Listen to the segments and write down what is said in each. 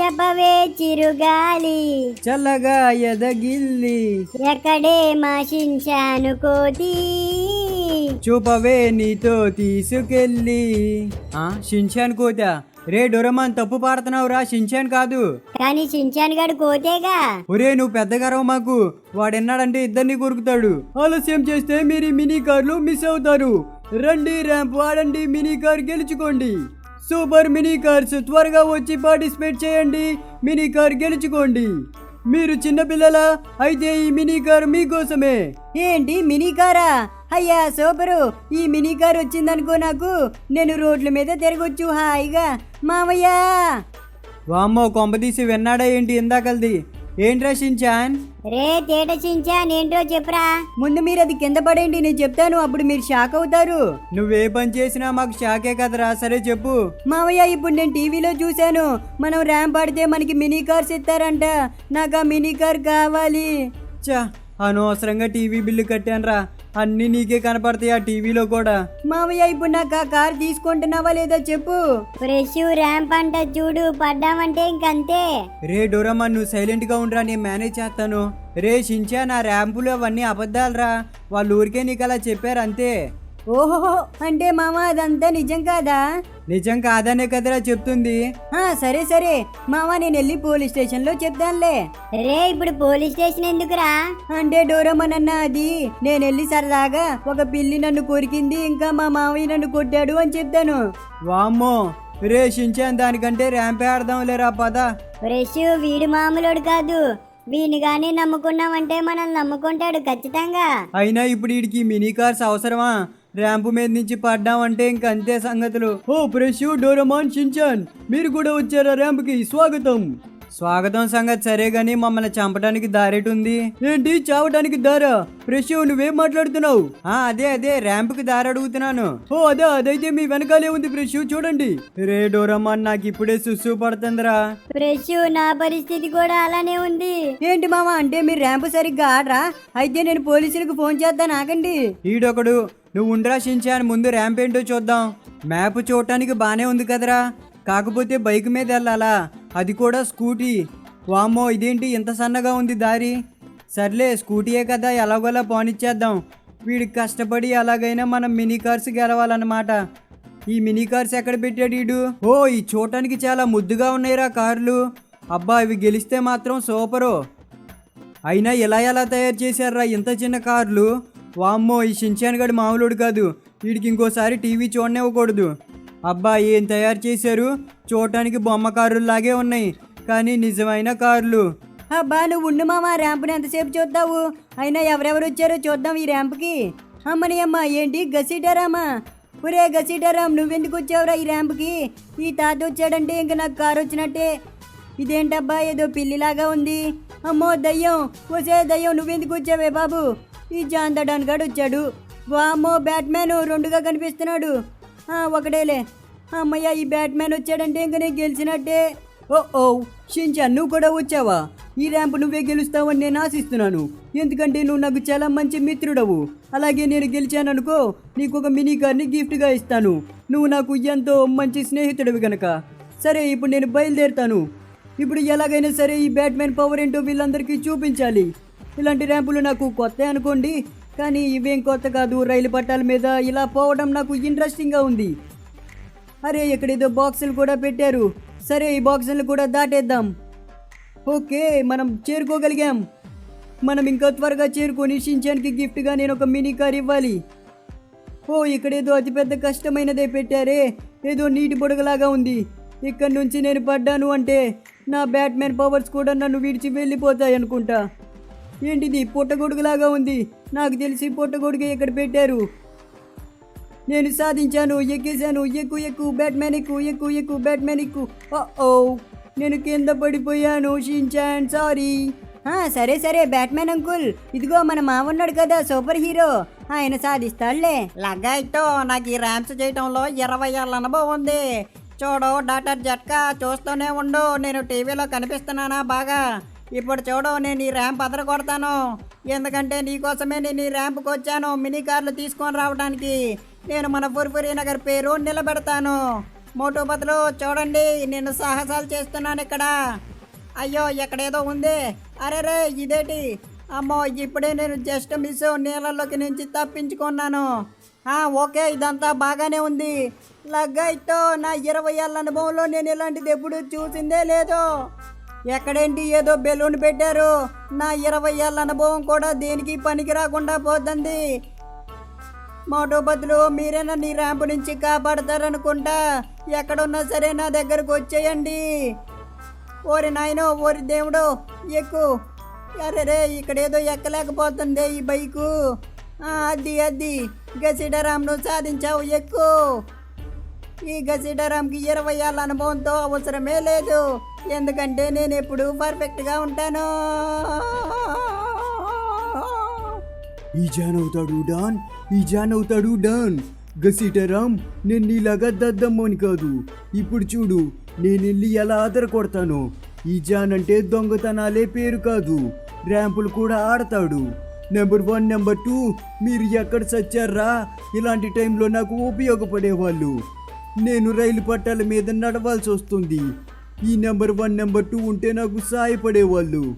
చెప్పవే చిరుగాలి. చల్లగా ఎదగిల్లి. ఎక్కడే మాషించాను కోతి. చూపవే నీతో తీసుకెళ్ళి. ఆ షించాన్ కోత. రే డొరమాన్ తప్పు పాడుతున్నావురా షించాన్ కాదు. కానీ చించాన్ గడు కోతేగా. ఒరే నువ్వు పెద్దగారవు మాకు. వాడెన్నాడంటే ఇద్దరిని కొరుకుతాడు. ఆలస్యం చేస్తే మీరు మినీ కార్లు మిస్ అవుతారు. రండి ర్యాంప్ వాడండి మినీ కార్ గెలుచుకోండి. సూపర్ మినీ కార్స్ త్వరగా వచ్చి పార్టిసిపేట్ చేయండి. మినీ కార్ గెలుచుకోండి. మీరు చిన్నపిల్లలా అయితే ఈ మినీ కార్ మీకోసమే. ఏంటి మినీ కారా అయ్యా సూపరు. ఈ మినీ కార్ వచ్చిందనుకో నాకు నేను రోడ్ల మీద తిరగొచ్చు హాయిగా. మామయ్య వామ్మో కొంపదీసి విన్నాడా ఏంటి ఇందాకల్ది? ఏంట్రా షించాన్ రే తేట చించాన్ ఏంటో చెప్పురా? ముందు మీరు అది కింద పడేయండి నేను చెప్తాను అప్పుడు మీరు షాక్ అవుతారు. నువ్వే పని చేసినా మాకు షాకే కదరా సరే చెప్పు. మావయ్య ఇప్పుడు నేను టీవీలో చూశాను. మనం ర్యాంప్ ఆడితే మనకి మినీ కార్స్ ఇస్తారంట. నాకు ఆ మినీ కార్ కావాలి. చా అనవసరంగా టీవీ బిల్లు కట్టానురా. అన్ని నీకే కనపడతాయి ఆ టీవీలో కూడా. మావయ్య ఇప్పుడు నాకు ఆ కార్ తీసుకుంటున్నావా లేదా చెప్పు. ఫ్రెష్ ర్యాంప్ అంట చూడు పడ్డామంటే ఇంకంతే. రే డోరమ్మా నువ్వు సైలెంట్గా ఉండరా నేను మేనేజ్ చేస్తాను. రే షించా నా ర్యాంపులు అవన్నీ అబద్ధాలరా. వాళ్ళ ఊరికే నీకు అలా చెప్పారు అంతే. ఓహో అంటే మామ అదంతా నిజం కాదా? నిజం కాదనే కదరా చెప్తుంది. సరే సరే. మామ నేను వెళ్ళి పోలీస్ స్టేషన్లో చెప్తానులే. రే ఇప్పుడు పోలీస్ స్టేషన్ ఎందుకురా? అంటే డోరమ్మన్ అన్న అది నేను వెళ్ళి సరదాగా ఒక పిల్లి నన్ను కొరికింది ఇంకా మా మామయ్య నన్ను కొట్టాడు అని చెప్తాను. వామ్మో రే షించాన్ దానికంటే ర్యాంపే ఆడదాం లేరా పద. ఫ్రెష్ వీడు మామూలుడు కాదు. వీని గాని నమ్ముకున్నామంటే మనల్ని నమ్ముకుంటాడు ఖచ్చితంగా. అయినా ఇప్పుడు వీడికి మినీ కార్స్ అవసరమా? ర్యాంపు మీద నుంచి పడ్డామంటే ఇంక అంతే సంగతులు. ఓ ఫ్రెష్ డోరమాన్ షించాన్ మీరు కూడా వచ్చారా ర్యాంపుకి? స్వాగతం. స్వాగతం సంగతి సరే గాని మమ్మల్ని చంపడానికి దారేటి ఉంది ఏంటి? చావడానికి దారా? ఫ్రెష్ నువ్వేం మాట్లాడుతున్నావు? ఆ అదే అదే ర్యాంపుకి దారి అడుగుతున్నాను. ఓ అదే అదైతే మీ వెనకాలే ఉంది ఫ్రెష్ చూడండి. రే డోరమాన్ నాకు ఇప్పుడే సుస్సు పడుతుందిరా. ఫ్రెష్ నా పరిస్థితి కూడా అలానే ఉంది. ఏంటి మామ అంటే మీరు ర్యాంపు సరిగ్గా ఆడరా? అయితే నేను పోలీసులకు ఫోన్ చేద్దాను ఆగండి. ఈడొకడు నువ్వు ఉండరా షించాన్ ముందు ర్యాంప్ ఏంటో చూద్దాం. మ్యాప్ చూడటానికి బాగానే ఉంది కదరా. కాకపోతే బైక్ మీద వెళ్ళాలా? అది కూడా స్కూటీ వామ్మో ఇదేంటి ఇంత సన్నగా ఉంది దారి? సర్లే స్కూటీయే కదా ఎలాగోలా పోనిచ్చేద్దాం. వీడికి కష్టపడి ఎలాగైనా మనం మినీ కార్స్ గెలవాలన్నమాట. ఈ మినీ కార్స్ ఎక్కడ పెట్టాడు వీడు? ఓ ఈ చూడటానికి చాలా ముద్దుగా ఉన్నాయిరా కార్లు. అబ్బా ఇవి గెలిస్తే మాత్రం సూపరు. అయినా ఇలా ఎలా తయారు చేశారా ఇంత చిన్న కార్లు? వామ్మో ఈ షించాన్ గడి మామూలుడు కాదు. వీడికి ఇంకోసారి టీవీ చూడనివ్వకూడదు. అబ్బా ఏం తయారు చేశారు? చూడటానికి బొమ్మ కారులాగే ఉన్నాయి. కానీ నిజమైన కార్లు. అబ్బా నువ్వు ఉండు మామ ర్యాంప్ని ఎంతసేపు చూద్దావు? అయినా ఎవరెవరు వచ్చారో చూద్దాం ఈ ర్యాంప్కి. అమ్మని అమ్మ ఏంటి గసీటారామా? ఒరే గసీటారాం నువ్వెందుకు వచ్చావురా ఈ ర్యాంప్కి? ఈ తాత వచ్చాడంటే ఇంక నాకు కారు వచ్చినట్టే. ఇదేంటబ్బా ఏదో పిల్లిలాగా ఉంది. అమ్మో దయ్యం. వసే దయ్యం నువ్వెందుకు వచ్చావే బాబు? ఈ జాందడాన్ గడు వచ్చాడు వామ్మో బ్యాట్మ్యాన్ రెండుగా కనిపిస్తున్నాడు. ఒకడేలే ఒకటేలే. అమ్మయ్య ఈ బ్యాట్మ్యాన్ వచ్చాడంటే ఇంక నేను గెలిచినట్టే. ఓ ఓ షించా నువ్వు కూడా వచ్చావా? ఈ ర్యాంప్ నువ్వే గెలుస్తావని నేను ఆశిస్తున్నాను. ఎందుకంటే నువ్వు నాకు చాలా మంచి మిత్రుడవు. అలాగే నేను గెలిచాననుకో నీకు ఒక మినీ కార్ని గిఫ్ట్గా ఇస్తాను. నువ్వు నాకు ఎంతో మంచి స్నేహితుడివి గనక. సరే ఇప్పుడు నేను బయలుదేరుతాను. ఇప్పుడు ఎలాగైనా సరే ఈ బ్యాట్మెన్ పవర్ ఏంటో వీళ్ళందరికీ చూపించాలి. ఇలాంటి ర్యాంపులు నాకు కొత్త అనుకోండి. కానీ ఇవేం కొత్త కాదు రైలు పట్టాల మీద ఇలా పోవడం నాకు ఇంట్రెస్టింగ్గా ఉంది. అరే ఇక్కడేదో బాక్సులు కూడా పెట్టారు. సరే ఈ బాక్సులు కూడా దాటేద్దాం. ఓకే మనం చేరుకోగలిగాం. మనం ఇంకా త్వరగా చేరుకొని షించానికి గిఫ్ట్గా నేను ఒక మినీ కార్ ఇవ్వాలి. ఓ ఇక్కడేదో అతిపెద్ద కష్టమైనదే పెట్టారే. ఏదో నీటి బుడగలాగా ఉంది. ఇక్కడ నుంచి నేను పడ్డాను అంటే నా బ్యాట్మెన్ పవర్స్ కూడా నన్ను విడిచి వెళ్ళిపోతాయి అనుకుంటా. ఏంటిది? పుట్టగొడుగులాగా ఉంది. నాకు తెలిసి పుట్టగొడుగు ఇక్కడ పెట్టారు? నేను సాధించాను ఎక్కేశాను ఎక్కు ఎక్కు బ్యాట్మెన్ ఎక్కు ఎక్కు ఎక్కు బ్యాట్మెన్ ఎక్కు. ఓ నేను కింద పడిపోయాను షించాన్ సారీ. సరే సరే బ్యాట్మెన్ అంకుల్. ఇదిగో మన మామ ఉన్నాడు కదా సూపర్ హీరో. ఆయన సాధిస్తాడులే. లగ్గాయితో నాకు ఈ ర్యాంప్స్ చేయటంలో ఇరవై ఏళ్ళ అనుభవం ఉంది. చూడు డాక్టర్ జట్కా చూస్తూనే ఉండు. నేను టీవీలో కనిపిస్తున్నానా బాగా? ఇప్పుడు చూడు నేను ఈ ర్యాంప్ అదర కొడతాను ఎందుకంటే నీకోసమే నేను ఈ ర్యాంప్కి వచ్చాను. మినీ కార్లు తీసుకొని రావడానికి నేను మన ఫుర్ఫురి నగర్ పేరు నిలబెడతాను. మోటోపతులు బదులు చూడండి నేను సాహసాలు చేస్తున్నాను ఇక్కడ. అయ్యో ఎక్కడేదో ఉంది. అరే రే ఇదేటి? అమ్మో ఇప్పుడే నేను జస్ట్ మిస్ నీళ్ళలోకి నుంచి తప్పించుకున్నాను. ఓకే ఇదంతా బాగానే ఉంది. లగ్గైతో నా ఇరవై ఏళ్ళ అనుభవంలో నేను ఇలాంటిది ఎప్పుడు చూసిందే లేదు. ఎక్కడేంటి ఏదో బెలూన్ పెట్టారు? నా ఇరవై ఏళ్ళ అనుభవం కూడా దేనికి పనికి రాకుండా పోతుంది మోటోపతులు బదులు మీరైనా నీ ర్యాంపు నుంచి కాపాడతారనుకుంటా ఎక్కడున్నా సరే నా దగ్గరకు వచ్చేయండి. ఓరి నాయనో ఓరి దేవుడు ఎక్కు. అరే రే ఇక్కడేదో ఎక్కలేకపోతుంది ఈ బైకు? ఆ, అది అది గసిడరామ్ను సాధించావు ఎక్కు. ఈ గసిడరామ్కి ఇరవై ఏళ్ళ అనుభవంతో అవసరమే లేదు. ఎందుకంటే నేను ఎప్పుడు పర్ఫెక్ట్గా ఉంటాను. ఈ జాన్ అవుతాడు డాన్ ఈ జాన్ అవుతాడు డాన్. గసీటరామ్ నేను నీలాగా దద్దమ్మని కాదు. ఇప్పుడు చూడు నేను వెళ్ళి ఎలా ఆదర కొడతాను. ఈ జాన్ అంటే దొంగతనాలే పేరు కాదు. ర్యాంపులు కూడా ఆడతాడు. నెంబర్ వన్ నెంబర్ టూ మీరు ఎక్కడ చచ్చారా ఇలాంటి టైంలో నాకు ఉపయోగపడేవాళ్ళు. నేను రైలు పట్టాల మీద నడవాల్సి వస్తుంది. ఈ నెంబర్ వన్ నెంబర్ టూ ఉంటే నాకు సాయపడేవాళ్ళు.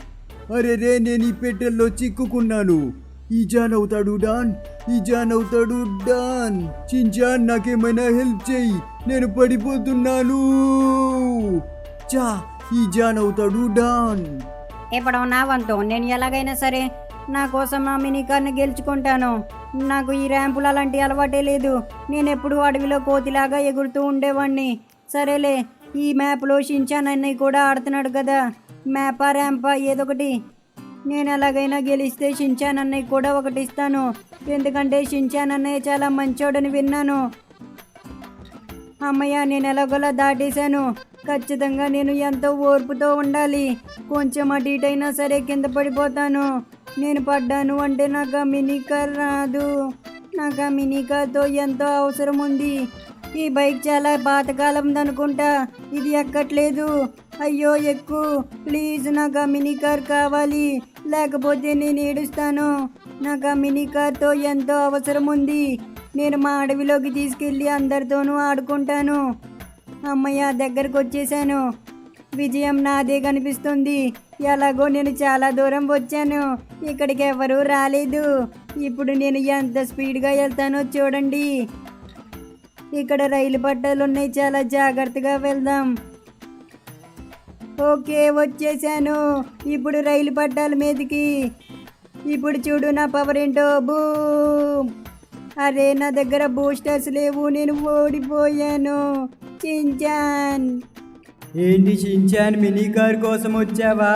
అరే రే నేను ఈ పెట్టెల్లో చిక్కుకున్నాను. ఈ జాన్ అవుతాడు డాన్ ఈ జాన్ అవుతాడు డాన్. చించాన్ నాకేమైనా హెల్ప్ చేయి నేను పడిపోతున్నాను. చా ఈ జాన్ అవుతాడు డాన్. ఇప్పుడు నా వంతు నేను ఎలాగైనా సరే నా కోసం ఆ మినీ కార్ని గెలుచుకుంటాను. నాకు ఈ ర్యాంపులు అలాంటి అలవాటే లేదు. నేను ఎప్పుడు అడవిలో కోతిలాగా ఎగురుతూ ఉండేవాడిని సరేలే ఈ మ్యాప్లో షించాన్ అన్నయ్య కూడా ఆడుతున్నాడు కదా. మ్యాపా ర్యాంపా ఏదొకటి. నేను ఎలాగైనా గెలిస్తే షించాన్ అన్నయ్య కూడా ఒకటి ఇస్తాను. ఎందుకంటే షించాన్ అన్నయ్య చాలా మంచోడని విన్నాను. అమ్మయ్య నేను ఎలాగోలా దాటేశాను. ఖచ్చితంగా నేను ఎంతో ఓర్పుతో ఉండాలి. కొంచెం అటు అయినా సరే కింద పడిపోతాను. నేను పడ్డాను అంటే నాకు ఆ మినీ కార్ రాదు. నాకు ఆ మినీ కార్తో ఎంతో అవసరం ఉంది. ఈ బైక్ చాలా పాతకాలం అనుకుంటా. ఇది ఎక్కట్లేదు. అయ్యో ఎక్కు. ప్లీజ్ నాకు ఆ మినీ కార్ కావాలి. లేకపోతే నేను ఏడుస్తాను. నాకు ఆ మినీ కార్తో ఎంతో అవసరం ఉంది. నేను మా అడవిలోకి తీసుకెళ్ళి అందరితోనూ ఆడుకుంటాను. అమ్మయ్య దగ్గరకు వచ్చేసాను విజయం నాదే కనిపిస్తుంది. ఎలాగో నేను చాలా దూరం వచ్చాను. ఇక్కడికి ఎవరూ రాలేదు. ఇప్పుడు నేను ఎంత స్పీడ్గా వెళ్తానో చూడండి. ఇక్కడ రైలు పట్టాలు ఉన్నాయి చాలా జాగ్రత్తగా వెళ్దాం. ఓకే వచ్చేసాను. ఇప్పుడు రైలు పట్టాల మీదకి. ఇప్పుడు చూడు నా పవర్ ఏంటో. బూమ్. అరే నా దగ్గర బూస్టర్స్ లేవు. నేను ఓడిపోయాను. చించాన్. ఏంటి చించాన్? మినీ కార్ కోసం వచ్చావా?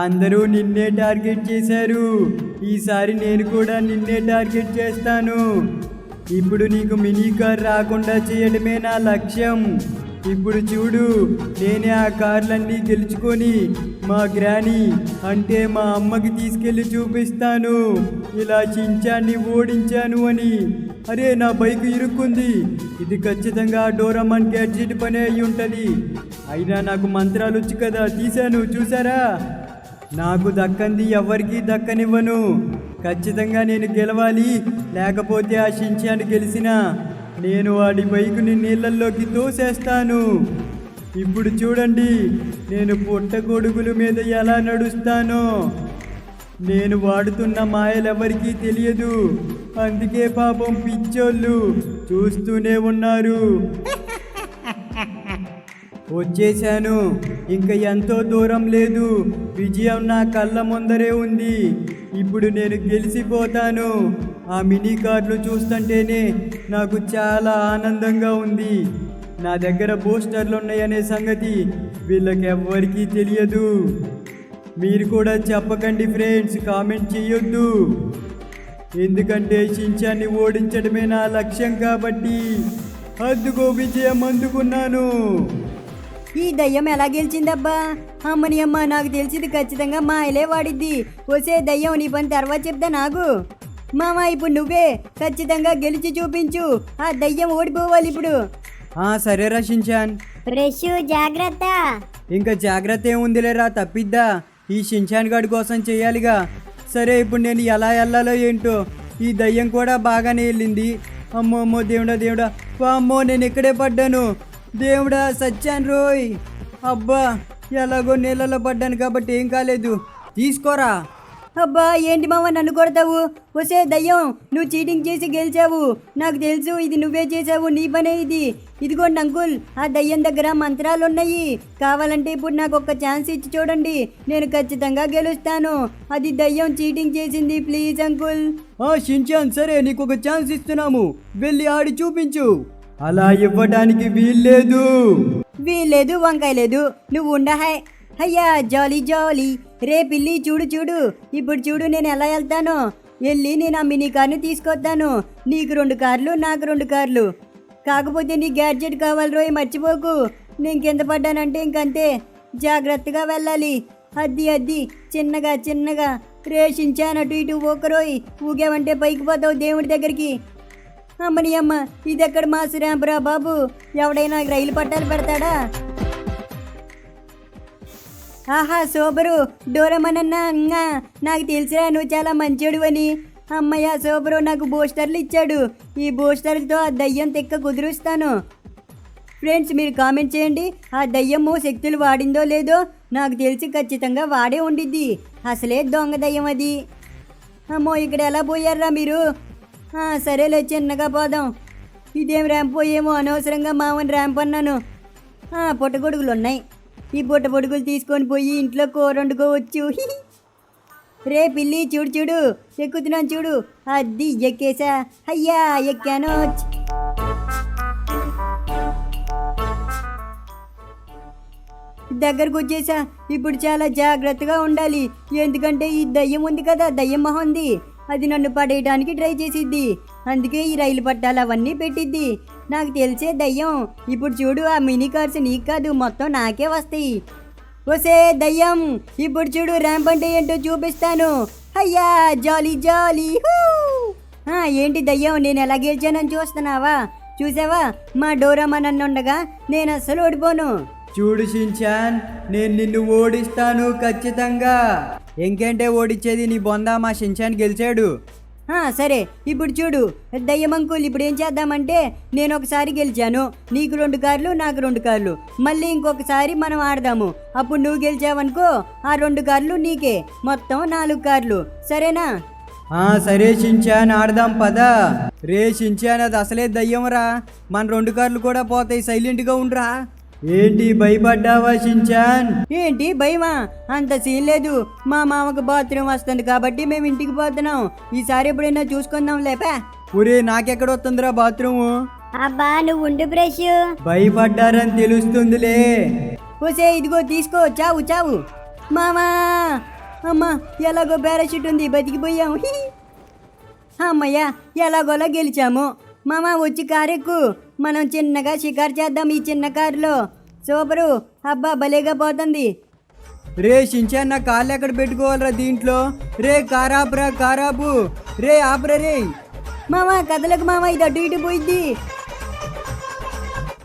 అందరూ నిన్నే టార్గెట్ చేశారు. ఈసారి నేను కూడా నిన్నే టార్గెట్ చేస్తాను. ఇప్పుడు నీకు మినీ కార్ రాకుండా చేయడమే నా లక్ష్యం. ఇప్పుడు చూడు నేనే ఆ కార్లన్నీ గెలుచుకొని మా గ్రాని అంటే మా అమ్మకి తీసుకెళ్ళి చూపిస్తాను. ఇలా చించాన్ని ఓడించాను అని. అరే నా బైక్ ఇరుక్కుంది. ఇది ఖచ్చితంగా డోరమన్ గ్యాడ్జెట్ పని అయి ఉంటుంది. అయినా నాకు మంత్రాలు వచ్చు కదా తీశాను చూసారా నాకు దక్కంది ఎవరికీ దక్కనివ్వను. ఖచ్చితంగా నేను గెలవాలి. లేకపోతే ఆ షించాన్ని గెలిచిన నేను వాడి బైకుని నీళ్ళల్లోకి తోసేస్తాను. ఇప్పుడు చూడండి నేను పుట్టగొడుగుల మీద ఎలా నడుస్తానో. నేను వాడుతున్న మాయలెవరికీ తెలియదు. అందుకే పాపం పిచ్చోళ్ళు చూస్తూనే ఉన్నారు. వచ్చేశాను. ఇంకా ఎంతో దూరం లేదు. విజయం నా కళ్ళ ముందరే ఉంది. ఇప్పుడు నేను గెలిచిపోతాను. ఆ మినీ కార్లు చూస్తుంటేనే నాకు చాలా ఆనందంగా ఉంది. నా దగ్గర పోస్టర్లు ఉన్నాయనే సంగతి వీళ్ళకెవ్వరికీ తెలియదు. మీరు కూడా చెప్పకండి ఫ్రెండ్స్ కామెంట్ చేయొద్దు. ఎందుకంటే షించాన్ని ఓడించడమే నా లక్ష్యం కాబట్టి అద్దుకో విజయం అందుకున్నాను. ఈ దయ్యం ఎలా గెలిచిందబ్బా? అమ్మని అమ్మ నాకు తెలిసింది ఖచ్చితంగా మా ఇలే వాడిద్ది. వసే దయ్యం నీ పని తర్వాత చెప్తా నాకు మామ ఇప్పుడు నువ్వే ఖచ్చితంగా గెలిచి చూపించు. ఆ దయ్యం ఓడిపోవాలి ఇప్పుడు. ఆ సరేరా షించాన్ ఫ్రెష్ జాగ్రత్త. ఇంకా జాగ్రత్త ఏముందిలేరా తప్పిద్దా? ఈ షించాన్ గడి కోసం చేయాలిగా. సరే ఇప్పుడు నేను ఎలా వెళ్ళాలో ఏంటో. ఈ దయ్యం కూడా బాగానే వెళ్ళింది. అమ్మో అమ్మో దేవుడా దేవుడా. అమ్మో నేను ఇక్కడే పడ్డాను. దేవుడా సచ్చాను రోయ్. అబ్బా ఎలాగో నీళ్ళలో పడ్డాను కాబట్టి ఏం కాలేదు. తీసుకోరా. అబ్బా ఏంటి మామ నన్ను కొడతావు? వసే దయ్యం నువ్వు చీటింగ్ చేసి గెలిచావు. నాకు తెలుసు ఇది నువ్వే చేసావు నీ పనే ఇది. ఇదిగోండి అంకుల్ ఆ దయ్యం దగ్గర మంత్రాలు ఉన్నాయి కావాలంటే ఇప్పుడు నాకు ఒక ఛాన్స్ ఇచ్చి చూడండి. నేను ఖచ్చితంగా గెలుస్తాను. అది దయ్యం చీటింగ్ చేసింది ప్లీజ్ అంకుల్. షించాన్ సరే నీకు ఒక ఛాన్స్ ఇస్తున్నాము. వెళ్ళి ఆడి చూపించు. అలా ఇవ్వడానికి వీల్లేదు. వీల్లేదు వంకాయ లేదు నువ్వు ఉండ అయ్యా జాలీ జాలీ. రే పిల్లి చూడు చూడు. ఇప్పుడు చూడు నేను ఎలా వెళ్తాను. వెళ్ళి నేను ఆ మినీ కార్ని తీసుకొస్తాను. నీకు రెండు కార్లు నాకు రెండు కార్లు. కాకపోతే నీ గ్యాడ్జెట్ కావాలి రోయ్ మర్చిపోకు. నేను కింద పడ్డానంటే ఇంకంతే. జాగ్రత్తగా వెళ్ళాలి. అద్ది అద్ది. చిన్నగా చిన్నగా. రేషించాను అటు ఇటు ఓకరోయ్ ఊగావంటే పైకి పోతావు దేవుడి దగ్గరికి. అమ్మని అమ్మ ఇది ఎక్కడ మాసు ర్యాంపురా బాబు? ఎవడైనా రైలు పట్టాలు పెడతాడా? ఆహా శోభరు డోరమనన్నా నాకు తెలిసిరా నువ్వు చాలా మంచోడు అని. అమ్మయ్య శోభరు నాకు బూస్టర్లు ఇచ్చాడు. ఈ బూస్టర్లతో ఆ దయ్యం తిక్క కుదురుస్తాను. ఫ్రెండ్స్ మీరు కామెంట్ చేయండి. ఆ దయ్యము శక్తులు వాడిందో లేదో నాకు తెలిసి ఖచ్చితంగా వాడే ఉండిద్ది. అసలే దొంగ దయ్యం అది. అమ్మో ఇక్కడ ఎలా పోయారా మీరు? సరేలే చిన్నగా పోదాం. ఇదేం ర్యాంపో పోయేమో అనవసరంగా మామని ర్యాంప్ అన్నాను. పొట్టగొడుగులు పుట్టగొడుగులు ఉన్నాయి ఈ పుట్టగొడుగులు తీసుకొని పోయి ఇంట్లో కూర వండుకోవచ్చు. రే పిల్లి చూడు చూడు. ఎక్కుతున్నాను చూడు. అది ఎక్కేసా. అయ్యా ఎక్కాను. దగ్గరకు వచ్చేసా. ఇప్పుడు చాలా జాగ్రత్తగా ఉండాలి. ఎందుకంటే ఈ దయ్యం ఉంది కదా దయ్యం మొహం ఉంది. అది నన్ను పడేయడానికి ట్రై చేసిద్ది. అందుకే ఈ రైలు పట్టాలు అవన్నీ పెట్టిద్ది. నాకు తెలిసే దయ్యం. ఇప్పుడు చూడు ఆ మినీ కార్స్ నీకు కాదు మొత్తం నాకే వస్తాయి. ఒసే దయ్యం ఇప్పుడు చూడు ర్యాంప్ అంటే ఏంటో చూపిస్తాను. అయ్యా జాలీ జాలీ ఏంటి దయ్యం? నేను ఎలా గెలిచానని చూస్తున్నావా? చూసావా? మా డోరమ్మ నన్ను ఉండగా నేను అస్సలు ఓడిపోను. చూడు షిన్చాన్ నేను నిన్ను ఓడిస్తాను ఖచ్చితంగా. ఇంకేంటే ఓడిచ్చేది నీ బొందా మా షించాన్ గెలిచాడు. సరే ఇప్పుడు చూడు. దయ్యం అంకుల్ ఇప్పుడు ఏం చేద్దామంటే నేను ఒకసారి గెలిచాను నీకు రెండు కార్లు నాకు రెండు కార్లు. మళ్ళీ ఇంకొకసారి మనం ఆడదాము. అప్పుడు నువ్వు గెలిచావనుకో ఆ రెండు కార్లు నీకే. మొత్తం నాలుగు కార్లు. సరేనా? సరే షించాన్ ఆడదాం పదా. రే షించాన్ అది అసలే దయ్యంరా. మన రెండు కార్లు కూడా పోతాయి. సైలెంట్గా ఉండ్రా. ఏంటి భయపడ్డావా షించాన్ ఏంటి భయమా? అంత సీన్ లేదు. మా మామకు బాత్రూమ్ వస్తుంది కాబట్టి మేము ఇంటికి పోతున్నాం. ఈసారి ఎప్పుడైనా చూసుకుందాం లేపా ఒరే నాకెక్కడ వస్తుందిరా బాత్రూము? అబ్బా నువ్వు ఉండు బ్రష్. భయపడ్డారని తెలుస్తుందిలే. ఓసే ఇదిగో తీసుకో. చావు చావు. మామా! అమ్మా ఎలాగో పారాషూట్ ఉంది బతికిపోయాం హి. అమ్మయ్య ఎలాగోలా గెలిచాము. మామ వచ్చి కారెక్కు. మనం చిన్నగా షికారు చేద్దాం ఈ చిన్న కారులో. సూపరు. అబ్బా భలేగా పోతుంది. రే షించాన్ నా కాళ్ళు ఎక్కడ పెట్టుకోవాలరా దీంట్లో? రే కారాపురా కారాపు. రే ఆపురా రే. మామ కథలకు మామ ఇది అటు ఇటు పోయిద్ది.